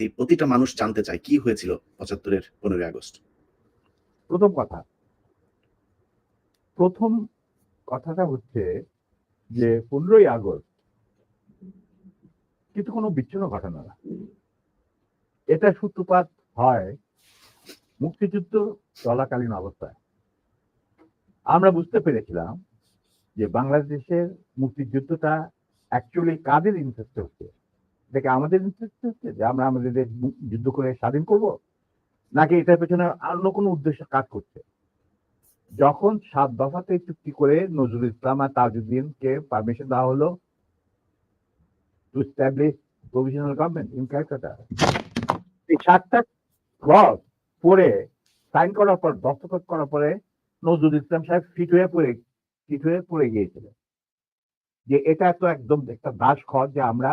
এই প্রতিটা মানুষ জানতে চায় কি হয়েছিল পঁচাত্তরের পনেরোই আগস্ট। প্রথম কথা, প্রথম কথাটা হচ্ছে যে পনেরোই আগস্ট কিন্তু কোনো বিচ্ছিন্ন ঘটনা না। এটা সূত্রপাত হয় মুক্তিযুদ্ধ চলাকালীন অবস্থায়। আমরা বুঝতে পেরেছিলাম যে বাংলাদেশের মুক্তিযুদ্ধটা অ্যাকচুয়ালি কাদের ইন্টারেস্ট হচ্ছে? দেখে আমাদের যে আমরা আমাদের দেশ যুদ্ধ করে স্বাধীন করব? নাকি এটার পেছনে অন্য কোনো উদ্দেশ্য কাজ করছে? যখন সাত দফাতে চুক্তি করে নজরুল ইসলাম আর তাজউদ্দিনকে পারমিশন দেওয়া হলো to establish provisional government in Calcutta এই সাতটা পরে সাইন করার পর, দস্তখত করার পরে নজরুল ইসলাম সাহেব ফিট হয়ে পড়ে ফিট হয়ে পড়ে গিয়েছিলেন। যে এটা তো একদম একটা দাস খর যে আমরা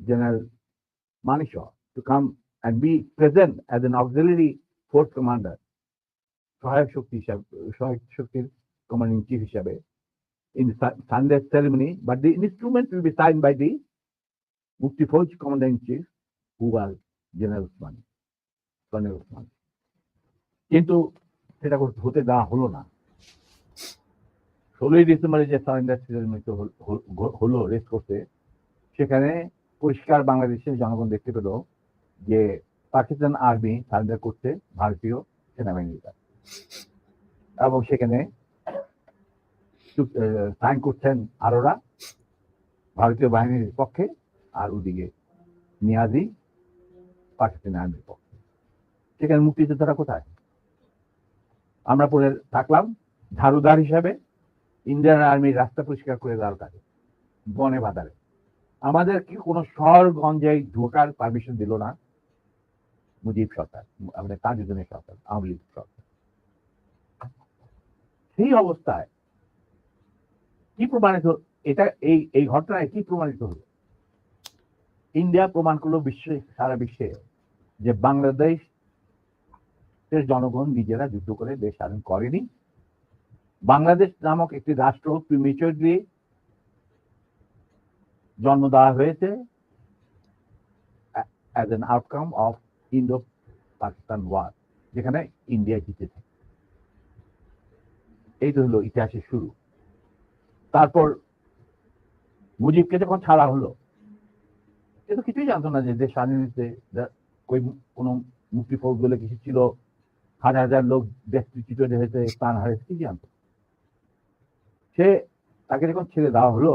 General Manishaw to come and be present as an auxiliary force commander সহায়ক শক্তি হিসাবে সহায়ক শক্তির commanding chief in the Sunday ceremony, but the instrument will be signed by the Mufti Fauj commander in chief, who was General Usman, Colonel Usman. কিন্তু সেটা হতে দেওয়া হলো না ষোলোই ডিসেম্বরে যে সারেন্ডার সেরেমনিতে হলো রেস করতে সেখানে পরিষ্কার বাংলাদেশের জনগণ দেখতে পেল যে পাকিস্তান আর্মি সারেন্ডার করছে ভারতীয় সেনাবাহিনীর। কাছে এবং সেখানে সাইন করছেন আরোরা, ভারতীয় বাহিনীর পক্ষে আর ওদিকে নিয়াজি পাকিস্তানি আর্মির পক্ষে। সেখানে মুক্তিযোদ্ধারা কোথায়? আমরা পরে থাকলাম ঝাড়ুদার হিসাবে, ইন্ডিয়ান আর্মির রাস্তা পরিষ্কার করে দেওয়ার কাজে, বনে বাদারে আমাদের কি কোনো শহর গঞ্জে ঢোকার পারমিশন দিল না। মুজিব সরকার, আমাদের তাজুদ্দিনের সরকার, আওয়ামী লীগ সরকার। সেই অবস্থায় কি প্রমাণিত, এটা এই এই ঘটনায় কি প্রমাণিত হলো? ইন্ডিয়া প্রমাণ করল বিশ্বে, সারা বিশ্বে যে বাংলাদেশ জনগণ নিজেরা যুদ্ধ করে দেশ স্বাধীন করেনি। বাংলাদেশ নামক একটি রাষ্ট্র প্রিমিচুরলি জন্ম দেওয়া হয়েছে as an outcome of Indo Pakistan war যেখানে ইন্ডিয়া জিতেছে এই তো হলো ইতিহাসের শুরু। তারপর মুজিবকে যখন ছাড়া হলো, সে তো কিছুই জানতো না যে দেশ স্বাধীন হয়েছে কোনো মুক্তি ফৌজ বলে কিছু ছিল, হাজার হাজার লোক দেশচ্যুত হয়েছে, প্রাণ হারিয়েছে কি জানতো সে তাকে যখন ছেড়ে দেওয়া হলো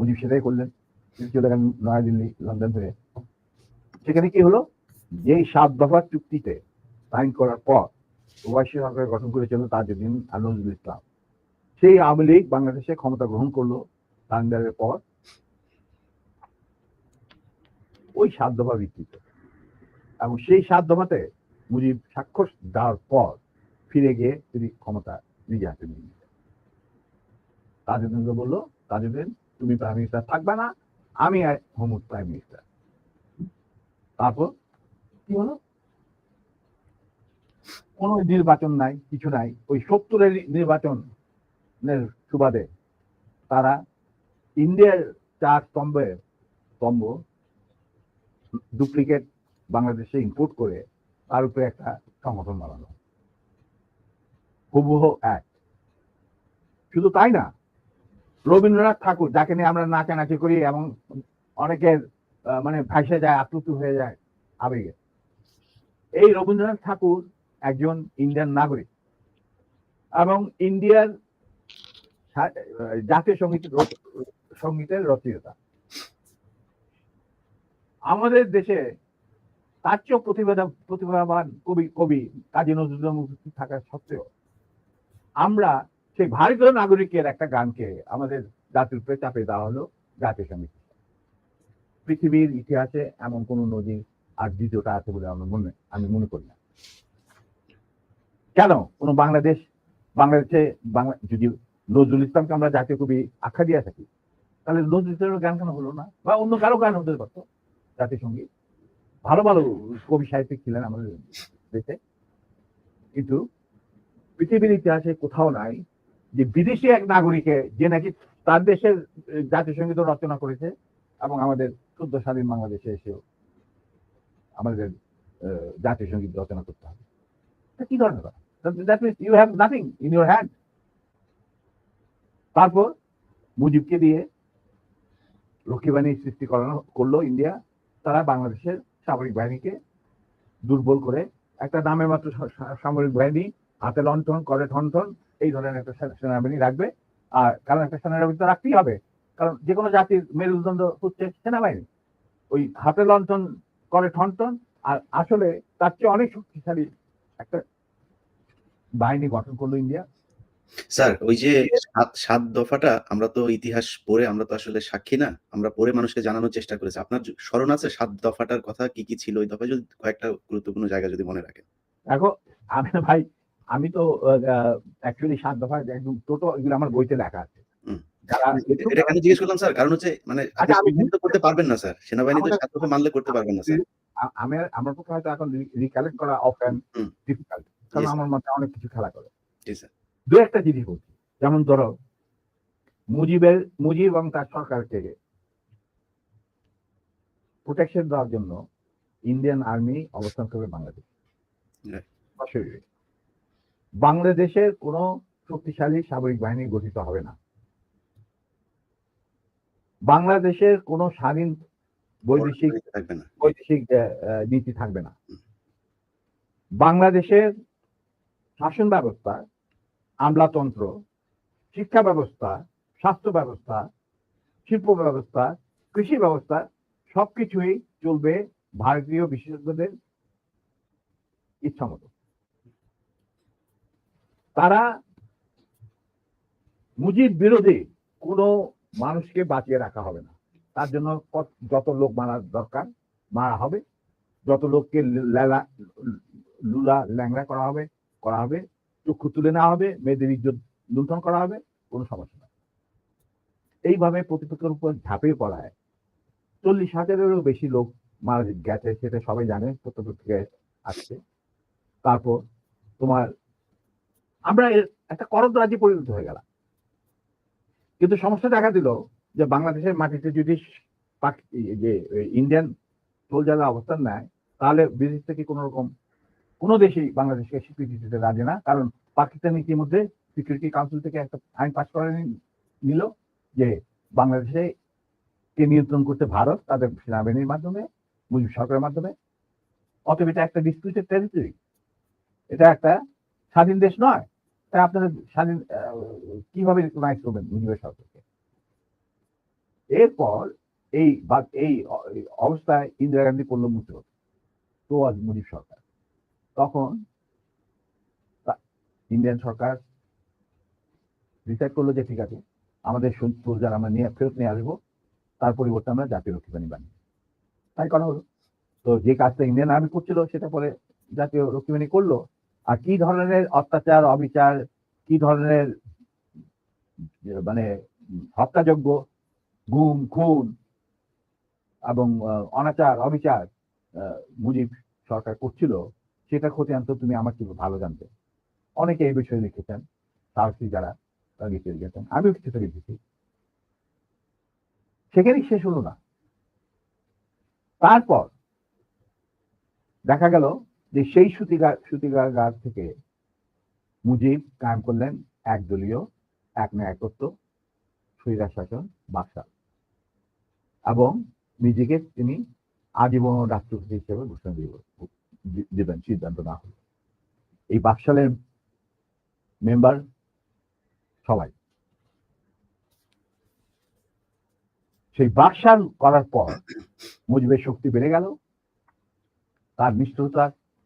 মুজিব সেটাই করলেন। চলে গেলেন নয়াদিল্লি, লন্ডন হয়ে। সেখানে কি হলো? যেই সাত দফার চুক্তিতে সাইন করার পর প্রবাসী সরকার গঠন করেছিল আর নজরুল ইসলাম। সেই আওয়ামী লীগ বাংলাদেশে ক্ষমতা গ্রহণ করল সারেন্ডারের পর। ওই সাত দফা ভিত্তিতে। এবং সেই সাত দফাতে মুজিব স্বাক্ষর দেওয়ার পর ফিরে গিয়ে তিনি ক্ষমতা নিজে হাতে নিয়ে নিলেন। তাজউদ্দিনকে বলল, তাজউদ্দিন তুমি প্রাইম মিনিস্টার থাকবে না, আমি হোম প্রাইম মিনিস্টার তারপর কি হলো? কোনো নির্বাচন নাই, কিছু নাই। ওই সত্তরের নির্বাচনের সুবাদে তারা ইন্ডিয়ার চার স্তম্ভের স্তম্ভ ডুপ্লিকেট বাংলাদেশে ইম্পোর্ট করে তার উপরে একটা সংগঠন বানানো হুবহু এক। শুধু তাই না রবীন্দ্রনাথ ঠাকুর, যাকে নিয়ে আমরা নাচানাচি করি এবং অনেকের মানে ভাসে যায়, আপ্লুত হয়ে যায় আবেগে। এই রবীন্দ্রনাথ ঠাকুর একজন ইন্ডিয়ান নাগরিক এবং ইন্ডিয়ার জাতীয় সংগীত সঙ্গীতের রচয়িতা। আমাদের দেশে তার চেয়েও প্রতিভা প্রতিভাবান কবি কবি কাজী নজরুল থাকা সত্ত্বেও আমরা সেই ভারতীয় নাগরিকের একটা গানকে আমাদের জাতির উপরে চাপে দেওয়া হলো জাতীয় সংগীত। পৃথিবীর ইতিহাসে এমন কোন নদীর আর দ্বিতীয়টা আছে বলে আমার মনে আমি মনে করি না। কেন? কোন বাংলাদেশ, বাংলাদেশে বাংলা যদি নজরুল ইসলামকে আমরা জাতীয় কবি আখ্যা দিয়ে থাকি, তাহলে নজরুল ইসলামের গান কেন হলো না? বা অন্য কারও গান হতে পারতো? জাতীয় সংগীত। ভালো ভালো কবি সাহিত্যিক ছিলেন আমাদের দেশে। কিন্তু পৃথিবীর ইতিহাসে কোথাও নাই যে বিদেশি এক নাগরিকে যে নাকি তার দেশের জাতীয় সংগীত রচনা করেছে এবং আমাদের শুদ্ধ স্বাধীন বাংলাদেশে এসেও আমাদের জাতীয় সংগীত রচনা করতে হবে। কি ধরনের that you in your hand তারপর মুজিবকে দিয়ে লক্ষ্মীবাহিনী সৃষ্টি করানো, করল ইন্ডিয়া। তারা বাংলাদেশের সামরিক বাহিনীকে দুর্বল করে একটা নামে মাত্র সামরিক বাহিনী হাতে লণ্ঠন করে, ঠনঠন এই ধরনের একটা সেনাবাহিনী রাখবে। আর কারণ একটা সেনাবাহিনী তো রাখতেই হবে। কারণ যে কোনো জাতির মেরুদণ্ড হচ্ছে সেনাবাহিনী। ওই হাতে লণ্ঠন করে ঠনঠন। আর আসলে তার চেয়ে অনেক শক্তিশালী একটা বাহিনী গঠন করল ইন্ডিয়া। স্যার ওই যে সাত সাত দফাটা আমরা তো ইতিহাস পড়ে আমরা তো আসলে সাক্ষী না। আমরা পড়ে মানুষকে জানানোর চেষ্টা করেছি। আপনার স্মরণ আছে সাত দফাটার কথা কি কি ছিল? ওই দফায় যদি কয়েকটা গুরুত্বপূর্ণ জায়গা যদি মনে রাখেন। দেখো আমি ভাই আমি তো অ্যাকচুয়ালি সাত দফা একদম টোটো এগুলো আমার বইতে লেখা আছে। এটা এটা কেন জিজ্ঞেস করলাম স্যার? কারণ হচ্ছে মানে আচ্ছা, আমি- সেনাবাহিনী তো করতে পারবেন না স্যার। সেনাবাহিনী তো সাত দফা মানলে করতে পারবেন না স্যার। আমি আমার পক্ষে হয়তো এখন রিকালেক্ট করা অফ ডিফিকাল্ট কারণ আমার মাথায় অনেক কিছু খেলা করে। জি স্যার। দু একটা জিনিস বলছি। যেমন ধরো মুজিবের মুজিব এবং তার সরকারকে প্রোটেকশন দেওয়ার জন্য ইন্ডিয়ান আর্মি অবস্থান করবে বাংলাদেশ। বাংলাদেশের কোনো শক্তিশালী সামরিক বাহিনী গঠিত হবে না। বাংলাদেশের কোনো স্বাধীন বৈদেশিক বৈদেশিক নীতি থাকবে না। বাংলাদেশের শাসন ব্যবস্থা আমলাতন্ত্র শিক্ষা ব্যবস্থা স্বাস্থ্য ব্যবস্থা শিল্প ব্যবস্থা কৃষি ব্যবস্থা সবকিছুই চলবে ভারতীয় বিশেষজ্ঞদের ইচ্ছা মতো তারা মুজিব বিরোধী কোনো মানুষকে বাঁচিয়ে রাখা হবে না। তার জন্য যত লোক মারা দরকার, মারা হবে। যত লোককে লেলা- ল্যাংড়া করা হবে করা হবে। চক্ষু তুলে নেওয়া হবে, মেয়েদের ইজ্জত লুণ্ঠন করা হবে, কোনো সমস্যা নেই। এইভাবে প্রতিপক্ষের উপর ঝাঁপিয়ে পড়ায়। চল্লিশ হাজারেরও বেশি লোক মারা গেছে, সেটা সবাই জানে প্রত্যক্ষ থেকে আসছে। তারপর তোমার আমরা একটা করদ রাজ্যে পরিণত হয়ে গেলাম। কিন্তু সমস্যা দেখা দিল যে বাংলাদেশের মাটিতে যদি যে ইন্ডিয়ান সোলজাররা অবস্থান নেয়, তাহলে বিদেশ থেকে কোনো রকম কোনো দেশেই বাংলাদেশকে স্বীকৃতি দিতে রাজি না। কারণ পাকিস্তান ইতিমধ্যে সিকিউরিটি কাউন্সিল থেকে একটা আইন পাস করে নিল যে বাংলাদেশে কে নিয়ন্ত্রণ করতে ভারত, তাদের সেনাবাহিনীর মাধ্যমে, মুজিব সরকারের মাধ্যমে। অতএব এটা একটা ডিসপিউটেড টেরিটরি এটা একটা স্বাধীন দেশ নয়, তাই আপনারা স্বাধীন কীভাবে রিকগনাইজ করবেন মুজিবের সরকারকে? এরপর এই এই অবস্থায় ইন্দিরা গান্ধী পড়ল মুক্ত তো আজ মুজিব সরকার। তখন ইন্ডিয়ান সরকার ডিসাইড করল যে ঠিক আছে, আমাদের সোলজার আমরা নিয়ে, ফেরত নিয়ে আসব, তার পরিবর্তে আমরা জাতীয় রক্ষী বাহিনী। বানিয়ে তাই করা হলো। তো যে কাজটা ইন্ডিয়ান আর্মি করছিল, সেটা পরে জাতীয় রক্ষী বাহিনী করল আর কি ধরনের অত্যাচার, অবিচার, কি ধরনের মানে হত্যাযোগ্য গুম, খুন এবং অনাচার, অবিচার মুজিব সরকার করছিল, সেটা ক্ষতি আনতো তুমি আমার কি ভালো জানতে। অনেকে এই বিষয়ে লিখেছেন, সাহসী যারা লিখে লিখেছেন আমিও কিছুটা লিখেছি। সেখানেই শেষ হলো না। তারপর দেখা গেল যে সেই সুতিগা, সুতিগার থেকে মুজিব কায়েম করলেন একদলীয়, এক ন্যায়কত্ব স্বৈরার শাসন বাকশাল এবং নিজেকে তিনি আজীবন রাষ্ট্রপতি হিসেবে ঘোষণা দিব দিবেন, সিদ্ধান্ত না হলো। এই বাকশালের মেম্বার সবাই। সেই বাকশাল করার পর মুজিবের শক্তি বেড়ে গেল, তার নিষ্ঠুরতা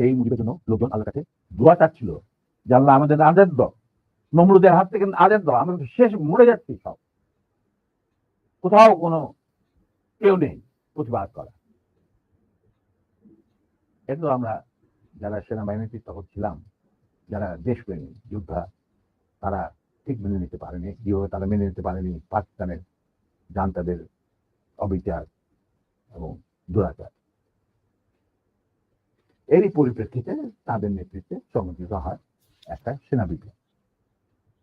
সেই মুজিবের জন্য লোকজন আল্লাহর কাছে দোয়া চাচ্ছিল যে আল্লাহ আমাদের আজাদ দাও। নমরুদের হাত থেকে আজাদ দাও। আমরা শেষ মরে যাচ্ছি সব। কোথাও কোনো কেউ নেই প্রতিবাদ করা। এটা আমরা যারা সেনাবাহিনীতে তখন ছিলাম যারা দেশপ্রেমী যোদ্ধা, তারা ঠিক মেনে নিতে পারেনি। কীভাবে তারা মেনে নিতে পারেনি, পাকিস্তানের জান্তাদের অবিচার এবং দুরাচার। এরই পরিপ্রেক্ষিতে তাদের নেতৃত্বে সংগঠিত হয় একটা সেনা বিপ্লব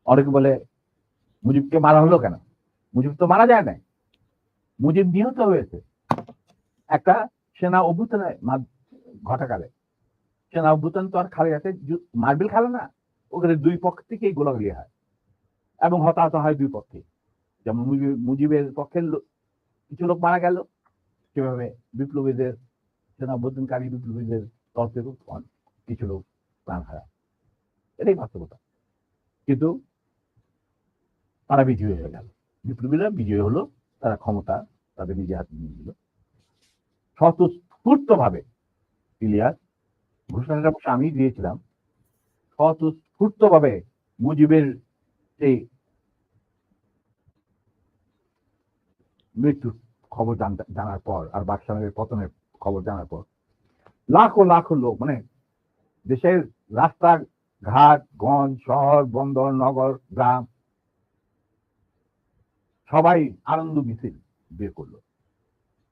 অনেকে বলে, মুজিবকে মারা হলো কেন? মুজিব তো মারা যায় নাই। মুজিব নিহত হয়েছে। একটা সেনা অভ্যুত্থানের ঘটাকালে। সেনা অভ্যুত্থান তো আর খালি আছে মার্বেল খেলে না। ওখানে দুই পক্ষ থেকেই গোলাগুলি হয় এবং হতাহত হয় দুই পক্ষে যেমন মুজিব- মুজিবের পক্ষের কিছু লোক মারা গেল। সেভাবে বিপ্লবীদের, সেনা অভ্যুত্থানকারী বিপ্লবীদের অন- কিছু লোক প্রাণ হারায় এটাই বাস্তবতা। কিন্তু তারা বিজয়ী হয়ে গেল। বিপ্লবীরা বিজয়ী হলো, তারা ক্ষমতা তাদের নিজে হাতে নিয়ে নিল। স্বতঃস্ফূর্ত ভাবে ইলিয়াস ঘোষণাটা অবশ্য আমি দিয়েছিলাম স্বতঃস্ফূর্ত ভাবে মুজিবের সেই মৃত্যুর খবর জানার পর আর বাদশাহের পতনের খবর জানার পর লাখো লাখো লোক মানে দেশের রাস্তা, ঘাট, গঞ্জ, শহর, বন্দর, নগর, গ্রাম, সবাই আনন্দ মিছিল বের করল।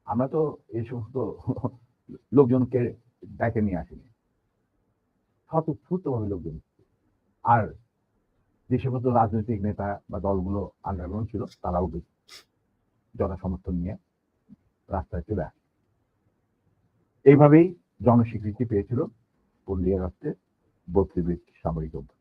আমরা তো এই সমস্ত লোকজনকে ডেকে নিয়ে আসিনি। স্বতঃস্ফূর্তভাবে লোকজন। আর যে সমস্ত রাজনৈতিক নেতা বা দলগুলো আন্ডারগ্রাউন্ড ছিল, তারাও জনসমর্থন নিয়ে রাস্তায় চলে আসে। এইভাবেই জনস্বীকৃতি পেয়েছিল পল্লী রাত্রে বত্রিবৃত্তি সামরিক অভ্যাস